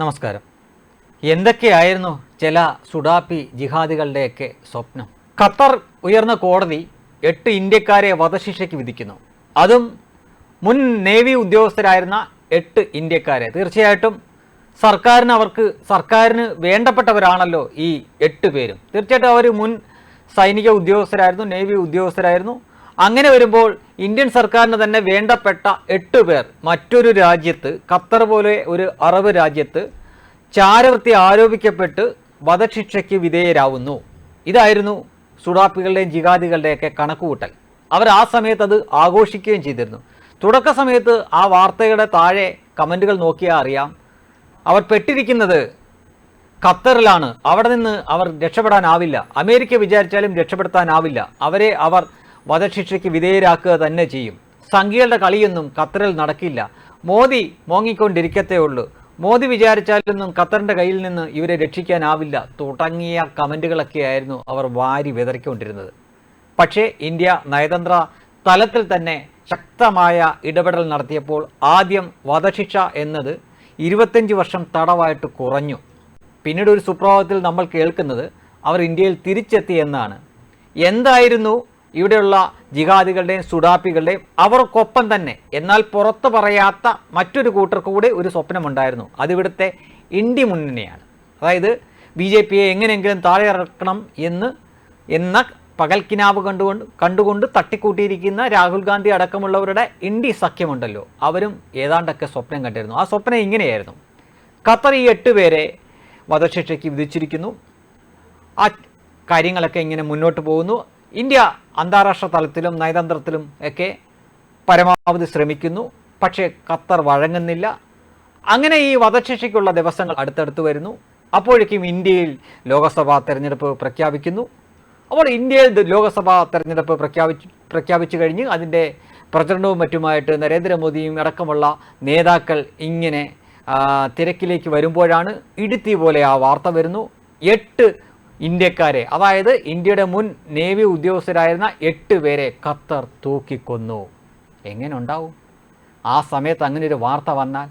നമസ്കാരം. എന്തൊക്കെയായിരുന്നു ചില സുഡാപ്പി ജിഹാദികളുടെയൊക്കെ സ്വപ്നം? ഖത്തർ ഉയർന്ന കോടതി എട്ട് ഇന്ത്യക്കാരെ വധശിക്ഷയ്ക്ക് വിധിക്കുന്നു. അതും മുൻ നേവി ഉദ്യോഗസ്ഥരായിരുന്ന എട്ട് ഇന്ത്യക്കാരെ. തീർച്ചയായിട്ടും സർക്കാരിന് അവർക്ക് സർക്കാരിന് വേണ്ടപ്പെട്ടവരാണല്ലോ ഈ എട്ട് പേരും. തീർച്ചയായിട്ടും അവർ മുൻ സൈനിക ഉദ്യോഗസ്ഥരായിരുന്നു നേവി ഉദ്യോഗസ്ഥരായിരുന്നു. അങ്ങനെ വരുമ്പോൾ ഇന്ത്യൻ സർക്കാരിന് തന്നെ വേണ്ടപ്പെട്ട എട്ട് പേർ മറ്റൊരു രാജ്യത്ത് ഖത്തർ പോലെ ഒരു അറബ് രാജ്യത്ത് ചാരവൃത്തി ആരോപിക്കപ്പെട്ട് വധശിക്ഷയ്ക്ക് വിധേയരാവുന്നു. ഇതായിരുന്നു സുഡാപ്പികളുടെയും ജിഹാദികളുടെയൊക്കെ കണക്കുകൂട്ടൽ. അവർ ആ സമയത്ത് അത് ആഘോഷിക്കുകയും ചെയ്തിരുന്നു. തുടക്ക സമയത്ത് ആ വാർത്തയുടെ താഴെ കമന്റുകൾ നോക്കിയാൽ അറിയാം. അവർ പെട്ടിരിക്കുന്നത് ഖത്തറിലാണ്. അവിടെ നിന്ന് അവർ രക്ഷപ്പെടാനാവില്ല. അമേരിക്ക വിചാരിച്ചാലും രക്ഷപ്പെടുത്താനാവില്ല. അവരെ അവർ വധശിക്ഷയ്ക്ക് വിധേയരാക്കുക തന്നെ ചെയ്യും. സംഖ്യകളുടെ കളിയൊന്നും ഖത്തറിൽ നടക്കില്ല. മോദി മോങ്ങിക്കൊണ്ടിരിക്കത്തേ ഉള്ളൂ. മോദി വിചാരിച്ചാലൊന്നും ഖത്തറിന്റെ കയ്യിൽ നിന്ന് ഇവരെ രക്ഷിക്കാനാവില്ല. തുടങ്ങിയ കമന്റുകളൊക്കെയായിരുന്നു അവർ വാരി വിതറിക്കൊണ്ടിരുന്നത്. പക്ഷേ ഇന്ത്യ നയതന്ത്ര തലത്തിൽ തന്നെ ശക്തമായ ഇടപെടൽ നടത്തിയപ്പോൾ ആദ്യം വധശിക്ഷ എന്നത് ഇരുപത്തഞ്ച് വർഷം തടവായിട്ട് കുറഞ്ഞു. പിന്നീട് ഒരു സുപ്രഭാതത്തിൽ നമ്മൾ കേൾക്കുന്നത് അവർ ഇന്ത്യയിൽ തിരിച്ചെത്തി എന്നാണ്. എന്തായിരുന്നു ഇവിടെയുള്ള ജിഹാദികളുടെയും സുഡാപ്പികളുടെയും അവർക്കൊപ്പം തന്നെ എന്നാൽ പുറത്തു പറയാത്ത മറ്റൊരു കൂട്ടർ കൂടെ ഒരു സ്വപ്നമുണ്ടായിരുന്നു. അതിവിടുത്തെ ഇന്ത്യ മുന്നണിയാണ്. അതായത് ബി ജെ പിയെ എങ്ങനെയെങ്കിലും താഴെ ഇറക്കണം എന്ന് എന്ന പകൽക്കിനാവ് കണ്ടുകൊണ്ട് കണ്ടുകൊണ്ട് തട്ടിക്കൂട്ടിയിരിക്കുന്ന രാഹുൽ ഗാന്ധി അടക്കമുള്ളവരുടെ ഇന്ത്യ സഖ്യമുണ്ടല്ലോ. അവരും ഏതാണ്ടൊക്കെ സ്വപ്നം കണ്ടിരുന്നു. ആ സ്വപ്നം ഇങ്ങനെയായിരുന്നു. ഖത്തർ ഈ എട്ട് പേരെ വധശിക്ഷയ്ക്ക് വിധിച്ചിരിക്കുന്നു. ആ കാര്യങ്ങളൊക്കെ ഇങ്ങനെ മുന്നോട്ട് പോകുന്നു. ഇന്ത്യ അന്താരാഷ്ട്ര തലത്തിലും നയതന്ത്രത്തിലും ഒക്കെ പരമാവധി ശ്രമിക്കുന്നു. പക്ഷേ ഖത്തർ വഴങ്ങുന്നില്ല. അങ്ങനെ ഈ വധശിക്ഷയ്ക്കുള്ള ദിവസങ്ങൾ അടുത്തടുത്ത് വരുന്നു. അപ്പോഴേക്കും ഇന്ത്യയിൽ ലോകസഭാ തെരഞ്ഞെടുപ്പ് പ്രഖ്യാപിക്കുന്നു. അപ്പോൾ ഇന്ത്യയിൽ ലോകസഭാ തെരഞ്ഞെടുപ്പ് പ്രഖ്യാപിച്ചു പ്രഖ്യാപിച്ചു കഴിഞ്ഞ് അതിന്റെ പ്രചരണവും മറ്റുമായിട്ട് നരേന്ദ്രമോദിയും അടക്കമുള്ള നേതാക്കൾ ഇങ്ങനെ തിരക്കിലേക്ക് വരുമ്പോഴാണ് ഇടുത്തി പോലെ ആ വാർത്ത വരുന്നു. എട്ട് ഇന്ത്യക്കാരെ. അതായത് ഇന്ത്യയുടെ മുൻ നേവി ഉദ്യോഗസ്ഥരായിരുന്ന എട്ട് പേരെ ഖത്തർ തൂക്കിക്കൊന്നു. എങ്ങനെ ഉണ്ടാവും ആ സമയത്ത് അങ്ങനെ ഒരു വാർത്ത വന്നാൽ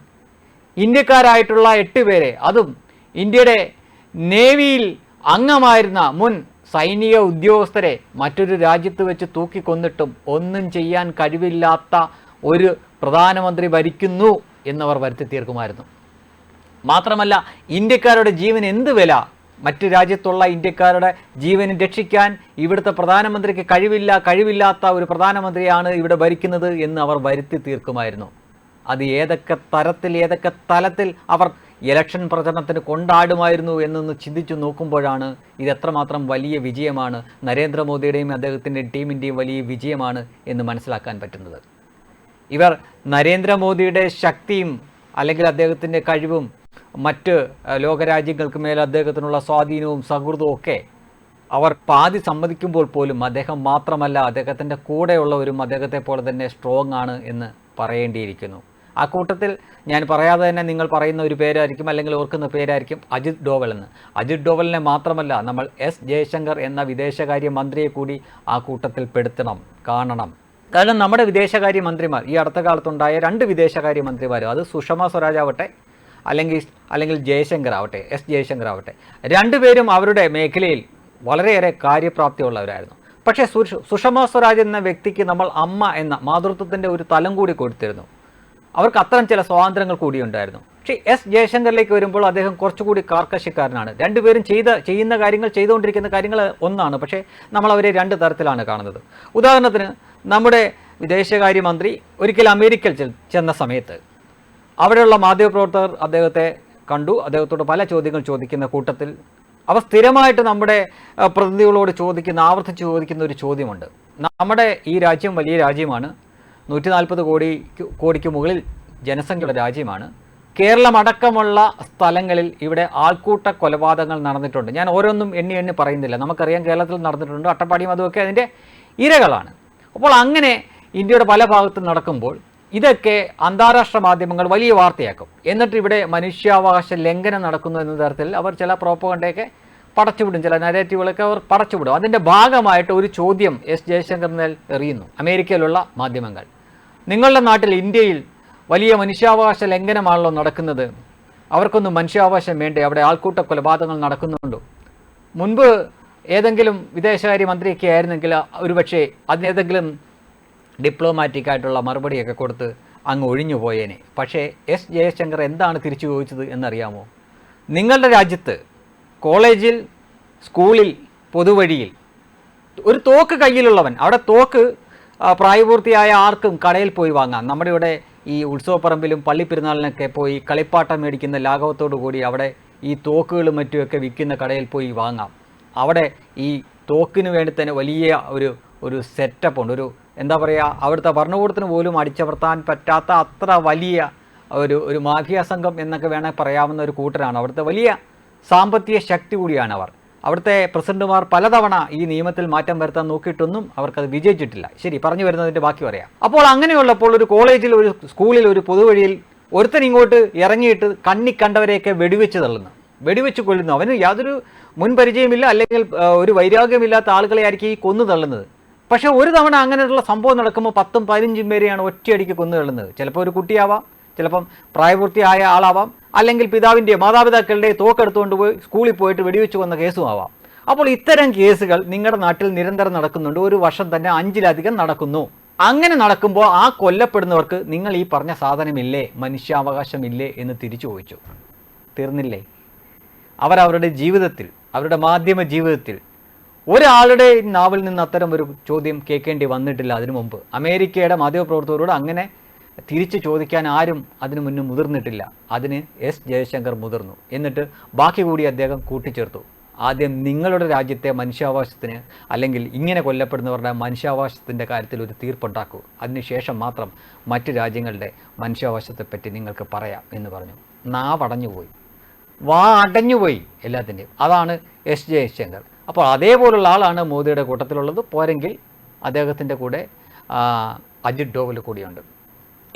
ഇന്ത്യക്കാരായിട്ടുള്ള എട്ട് പേരെ അതും ഇന്ത്യയുടെ നേവിയിൽ അംഗമായിരുന്ന മുൻ സൈനിക ഉദ്യോഗസ്ഥരെ മറ്റൊരു രാജ്യത്ത് വെച്ച് തൂക്കിക്കൊന്നിട്ടും ഒന്നും ചെയ്യാൻ കഴിവില്ലാത്ത ഒരു പ്രധാനമന്ത്രി ഭരിക്കുന്നു എന്നവർ വരുത്തി തീർക്കുമായിരുന്നു. മാത്രമല്ല ഇന്ത്യക്കാരുടെ ജീവൻ എന്ത് വില? മറ്റു രാജ്യത്തുള്ള ഇന്ത്യക്കാരുടെ ജീവൻ രക്ഷിക്കാൻ ഇവിടുത്തെ പ്രധാനമന്ത്രിക്ക് കഴിവില്ല കഴിവില്ലാത്ത ഒരു പ്രധാനമന്ത്രിയാണ് ഇവിടെ ഭരിക്കുന്നത് എന്ന് അവർ വരുത്തി തീർക്കുമായിരുന്നു. അത് ഏതൊക്കെ തരത്തിൽ ഏതൊക്കെ തലത്തിൽ അവർ ഇലക്ഷൻ പ്രചരണത്തിന് കൊണ്ടാടുമായിരുന്നു എന്നൊന്ന് ചിന്തിച്ചു നോക്കുമ്പോഴാണ് ഇത് എത്രമാത്രം വലിയ വിജയമാണ്. നരേന്ദ്രമോദിയുടെയും അദ്ദേഹത്തിന്റെ ടീമിന്റെയും വലിയ വിജയമാണ് എന്ന് മനസ്സിലാക്കാൻ പറ്റുന്നത്. ഇവർ നരേന്ദ്രമോദിയുടെ ശക്തിയും അല്ലെങ്കിൽ അദ്ദേഹത്തിന്റെ കഴിവും മറ്റ് ലോകരാജ്യങ്ങൾക്ക് മേൽ അദ്ദേഹത്തിനുള്ള സ്വാധീനവും സൗഹൃദവും ഒക്കെ അവർ പാതി സമ്മതിക്കുമ്പോൾ പോലും അദ്ദേഹം മാത്രമല്ല അദ്ദേഹത്തിന്റെ കൂടെയുള്ളവരും അദ്ദേഹത്തെ പോലെ തന്നെ സ്ട്രോങ് ആണ് എന്ന് പറയേണ്ടിയിരിക്കുന്നു. ആ കൂട്ടത്തിൽ ഞാൻ പറയാതെ തന്നെ നിങ്ങൾ പറയുന്ന ഒരു പേരായിരിക്കും അല്ലെങ്കിൽ ഓർക്കുന്ന പേരായിരിക്കും അജിത് ഡോവൽ എന്ന്. അജിത് ഡോവലിനെ മാത്രമല്ല നമ്മൾ എസ് ജയശങ്കർ എന്ന വിദേശകാര്യ മന്ത്രിയെ കൂടി ആ കൂട്ടത്തിൽ പെടുത്തണം കാണണം. കാരണം നമ്മുടെ വിദേശകാര്യ മന്ത്രിമാർ ഈ അടുത്ത കാലത്തുണ്ടായ രണ്ട് വിദേശകാര്യ മന്ത്രിമാരും അത് സുഷമ സ്വരാജ് ആവട്ടെ അല്ലെങ്കിൽ അല്ലെങ്കിൽ ജയശങ്കർ ആവട്ടെ എസ് ജയശങ്കർ ആവട്ടെ രണ്ടുപേരും അവരുടെ മേഖലയിൽ വളരെയേറെ കാര്യപ്രാപ്തിയുള്ളവരായിരുന്നു. പക്ഷേ സുഷ സുഷമ സ്വരാജ് എന്ന വ്യക്തിക്ക് നമ്മൾ അമ്മ എന്ന മാതൃത്വത്തിന്റെ ഒരു തലം കൂടി കൊടുത്തിരുന്നു. അവർക്ക് അത്തരം ചില സ്വാതന്ത്ര്യങ്ങൾ കൂടിയുണ്ടായിരുന്നു പക്ഷേ എസ് ജയശങ്കറിലേക്ക് വരുമ്പോൾ അദ്ദേഹം കുറച്ചുകൂടി കാർക്കശിക്കാരനാണ് രണ്ടുപേരും ചെയ്ത ചെയ്യുന്ന കാര്യങ്ങൾ ചെയ്തുകൊണ്ടിരിക്കുന്ന കാര്യങ്ങൾ ഒന്നാണ്. പക്ഷേ നമ്മൾ അവരെ രണ്ട് തരത്തിലാണ് കാണുന്നത്. ഉദാഹരണത്തിന് നമ്മുടെ വിദേശകാര്യമന്ത്രി ഒരിക്കൽ അമേരിക്കയിൽ ചെന്ന സമയത്ത് അവിടെയുള്ള മാധ്യമപ്രവർത്തകർ അദ്ദേഹത്തെ കണ്ടു. അദ്ദേഹത്തോട് പല ചോദ്യങ്ങൾ ചോദിക്കുന്ന കൂട്ടത്തിൽ അവ സ്ഥിരമായിട്ട് നമ്മുടെ പ്രതിനിധികളോട് ചോദിക്കുന്ന ആവർത്തിച്ച് ചോദിക്കുന്ന ഒരു ചോദ്യമുണ്ട്. നമ്മുടെ ഈ രാജ്യം വലിയ രാജ്യമാണ്. നൂറ്റി നാൽപ്പത് കോടി കോടിക്ക് മുകളിൽ ജനസംഖ്യയുള്ള രാജ്യമാണ്. കേരളമടക്കമുള്ള സ്ഥലങ്ങളിൽ ഇവിടെ ആൾക്കൂട്ട കൊലപാതകങ്ങൾ നടന്നിട്ടുണ്ട്. ഞാൻ ഓരോന്നും എണ്ണി എണ്ണി പറയുന്നില്ല. നമുക്കറിയാം കേരളത്തിൽ നടന്നിട്ടുണ്ട് അട്ടപ്പാടിയും അതുമൊക്കെ അതിന്റെ ഇരകളാണ്. അപ്പോൾ അങ്ങനെ ഇന്ത്യയുടെ പല ഭാഗത്തും നടക്കുമ്പോൾ ഇതൊക്കെ അന്താരാഷ്ട്ര മാധ്യമങ്ങൾ വലിയ വാർത്തയാക്കും. എന്നിട്ട് ഇവിടെ മനുഷ്യാവകാശ ലംഘനം നടക്കുന്നു എന്ന തരത്തിൽ അവർ ചില പ്രോപ്പകണ്ടയൊക്കെ പടച്ചുവിടും. ചില നരേറ്റീവുകളൊക്കെ അവർ പടച്ചുവിടും. അതിന്റെ ഭാഗമായിട്ട് ഒരു ചോദ്യം എസ് ജയശങ്കറിനെ എറിയുന്നു. അമേരിക്കയിലുള്ള മാധ്യമങ്ങൾ. നിങ്ങളുടെ നാട്ടിൽ ഇന്ത്യയിൽ വലിയ മനുഷ്യാവകാശ ലംഘനമാണല്ലോ നടക്കുന്നത്. അവർക്കൊന്നും മനുഷ്യാവകാശം വേണ്ടേ? അവിടെ ആൾക്കൂട്ട കൊലപാതകങ്ങൾ നടക്കുന്നുണ്ടോ? മുൻപ് ഏതെങ്കിലും വിദേശകാര്യ മന്ത്രിയൊക്കെ ആയിരുന്നെങ്കിൽ ഒരുപക്ഷെ അതിനേതെങ്കിലും ഡിപ്ലോമാറ്റിക് ആയിട്ടുള്ള മറുപടിയൊക്കെ കൊടുത്ത് അങ്ങ് ഒഴിഞ്ഞു പോയേനെ. പക്ഷേ എസ്. ജയശങ്കർ എന്താണ് തിരിച്ചു ചോദിച്ചത് എന്നറിയാമോ? നിങ്ങളുടെ രാജ്യത്ത് കോളേജിൽ സ്കൂളിൽ പൊതുവഴിയിൽ ഒരു തോക്ക് കയ്യിലുള്ളവൻ അവിടെ തോക്ക് പ്രായപൂർത്തിയായ ആർക്കും കടയിൽ പോയി വാങ്ങാം. നമ്മുടെ ഇവിടെ ഈ ഉത്സവപ്പറമ്പിലും പള്ളിപ്പെരുന്നാളിനൊക്കെ പോയി കളിപ്പാട്ടം മേടിക്കുന്ന ലാഘവത്തോടു കൂടി അവിടെ ഈ തോക്കുകളും മറ്റുമൊക്കെ വിൽക്കുന്ന കടയിൽ പോയി വാങ്ങാം. അവിടെ ഈ തോക്കിന് വേണ്ടി തന്നെ വലിയ ഒരു ഒരു സെറ്റപ്പ് ഉണ്ട്. ഒരു എന്താ പറയുക അവിടുത്തെ ഭരണകൂടത്തിന് പോലും അടിച്ചമർത്താൻ പറ്റാത്ത അത്ര വലിയ ഒരു ഒരു മാഫിയ സംഘം എന്നൊക്കെ വേണമെങ്കിൽ പറയാവുന്ന ഒരു കൂട്ടരാണ്. അവിടുത്തെ വലിയ സാമ്പത്തിക ശക്തി കൂടിയാണ് അവർ. അവിടുത്തെ പ്രസിഡന്റുമാർ പലതവണ ഈ നിയമത്തിൽ മാറ്റം വരുത്താൻ നോക്കിയിട്ടൊന്നും അവർക്കത് വിജയിച്ചിട്ടില്ല. ശരി പറഞ്ഞു വരുന്നതിന്റെ ബാക്കി പറയാം. അപ്പോൾ അങ്ങനെയുള്ളപ്പോൾ ഒരു കോളേജിൽ ഒരു സ്കൂളിൽ ഒരു പൊതുവഴിയിൽ ഒരുത്തൻ ഇങ്ങോട്ട് ഇറങ്ങിയിട്ട് കണ്ണി കണ്ടവരെയൊക്കെ വെടിവെച്ച് തള്ളുന്നു. വെടിവെച്ച് കൊല്ലുന്നു. അവന് യാതൊരു മുൻപരിചയമില്ല അല്ലെങ്കിൽ ഒരു വൈരാഗ്യമില്ലാത്ത ആളുകളെ ആയിരിക്കും ഈ കൊന്നു തള്ളുന്നത്. പക്ഷേ ഒരു തവണ അങ്ങനെയുള്ള സംഭവം നടക്കുമ്പോൾ പത്തും പതിനഞ്ചും പേരെയാണ് ഒറ്റയടിക്ക് കൊന്നു കളുന്നത് ചിലപ്പോൾ ഒരു കുട്ടിയാവാം ചിലപ്പം പ്രായപൂർത്തിയായ ആളാവാം അല്ലെങ്കിൽ പിതാവിന്റെ മാതാപിതാക്കളുടെ തോക്കെടുത്തുകൊണ്ട് പോയി സ്കൂളിൽ പോയിട്ട് വെടിവെച്ച് കൊന്ന കേസും ആവാം. അപ്പോൾ ഇത്തരം കേസുകൾ നിങ്ങളുടെ നാട്ടിൽ നിരന്തരം നടക്കുന്നുണ്ട്. ഒരു വർഷം തന്നെ അഞ്ചിലധികം നടക്കുന്നു. അങ്ങനെ നടക്കുമ്പോൾ ആ കൊല്ലപ്പെടുന്നവർക്ക് നിങ്ങൾ ഈ പറഞ്ഞ സാധനമില്ലേ മനുഷ്യാവകാശമില്ലേ എന്ന് തിരിച്ചു ചോദിച്ചു. തീർന്നില്ലേ? അവരവരുടെ ജീവിതത്തിൽ അവരുടെ മാധ്യമ ജീവിതത്തിൽ ഒരാളുടെ നാവിൽ നിന്ന് അത്തരം ഒരു ചോദ്യം കേൾക്കേണ്ടി വന്നിട്ടില്ല അതിനു മുമ്പ്. അമേരിക്കയുടെ മാധ്യമപ്രവർത്തകരോട് അങ്ങനെ തിരിച്ചു ചോദിക്കാൻ ആരും അതിനു മുന്നേ മുതിർന്നിട്ടില്ല. അതിന് എസ് ജയശങ്കർ മുതിർന്നു. എന്നിട്ട് ബാക്കി കൂടി അദ്ദേഹം കൂട്ടിച്ചേർത്തു. ആദ്യം നിങ്ങളുടെ രാജ്യത്തെ മനുഷ്യാവകാശത്തിന് അല്ലെങ്കിൽ ഇങ്ങനെ കൊല്ലപ്പെടുന്നവരുടെ മനുഷ്യാവകാശത്തിന്റെ കാര്യത്തിൽ ഒരു തീർപ്പുണ്ടാക്കൂ. അതിനുശേഷം മാത്രം മറ്റ് രാജ്യങ്ങളുടെ മനുഷ്യാവകാശത്തെപ്പറ്റി നിങ്ങൾക്ക് പറയാം എന്ന് പറഞ്ഞു. നാവടഞ്ഞുപോയി. വാ അടഞ്ഞുപോയി എല്ലാത്തിന്റെയും. അതാണ് എസ് ജയശങ്കർ. അപ്പോൾ അതേപോലുള്ള ആളാണ് മോദിയുടെ കൂട്ടത്തിലുള്ളത്. പോരെങ്കിൽ അദ്ദേഹത്തിന്റെ കൂടെ അജിത് ഡോവൽ കൂടിയുണ്ട്.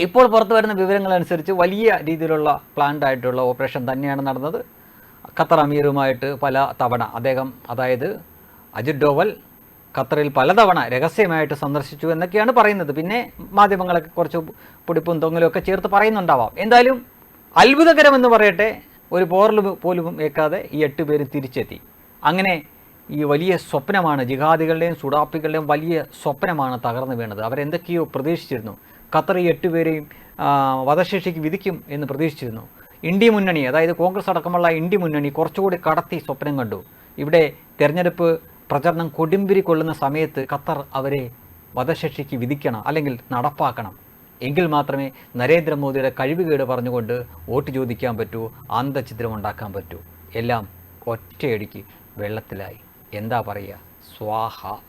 ഇപ്പോൾ പുറത്തു വരുന്ന വിവരങ്ങളനുസരിച്ച് വലിയ രീതിയിലുള്ള പ്ലാൻഡ് ആയിട്ടുള്ള ഓപ്പറേഷൻ തന്നെയാണ് നടന്നത്. ഖത്തർ അമീറുമായിട്ട് പല തവണ അദ്ദേഹം അതായത് അജിത് ഡോവൽ ഖത്തറിൽ പലതവണ രഹസ്യമായിട്ട് സന്ദർശിച്ചു എന്നൊക്കെയാണ് പറയുന്നത്. പിന്നെ മാധ്യമങ്ങളൊക്കെ കുറച്ച് പിടിപ്പും തൊങ്ങലും ഒക്കെ ചേർത്ത് പറയുന്നുണ്ടാവാം. എന്തായാലും അത്ഭുതകരമെന്ന് പറയട്ടെ ഒരു പോറൽ പോലും ഏക്കാതെ ഈ എട്ട് പേര് തിരിച്ചെത്തി. അങ്ങനെ ഈ വലിയ സ്വപ്നമാണ് ജിഹാദികളുടെയും സുഡാപ്പികളുടെയും വലിയ സ്വപ്നമാണ് തകർന്നു വീണത്. അവരെന്തൊക്കെയോ പ്രതീക്ഷിച്ചിരുന്നു. ഖത്തർ എട്ടുപേരെയും വധശിക്ഷയ്ക്ക് വിധിക്കും എന്ന് പ്രതീക്ഷിച്ചിരുന്നു. ഇന്ത്യ മുന്നണി അതായത് കോൺഗ്രസ് അടക്കമുള്ള ഇന്ത്യ മുന്നണി കുറച്ചുകൂടി കടത്തി സ്വപ്നം കണ്ടു. ഇവിടെ തെരഞ്ഞെടുപ്പ് പ്രചരണം കൊടുമ്പിരി കൊള്ളുന്ന സമയത്ത് ഖത്തർ അവരെ വധശിക്ഷയ്ക്ക് വിധിക്കണം അല്ലെങ്കിൽ നടപ്പാക്കണം. എങ്കിൽ മാത്രമേ നരേന്ദ്രമോദിയുടെ കഴിവുകേട് പറഞ്ഞുകൊണ്ട് വോട്ട് ചോദിക്കാൻ പറ്റൂ അന്തചിത്രം ഉണ്ടാക്കാൻ പറ്റൂ. എല്ലാം ഒറ്റയടിക്ക് വെള്ളത്തിലായി. എന്താ പറയുക? സ്വാഹ.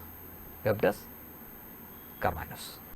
വെബ്ഡസ് ഡെസ്ക് കർമാനസ്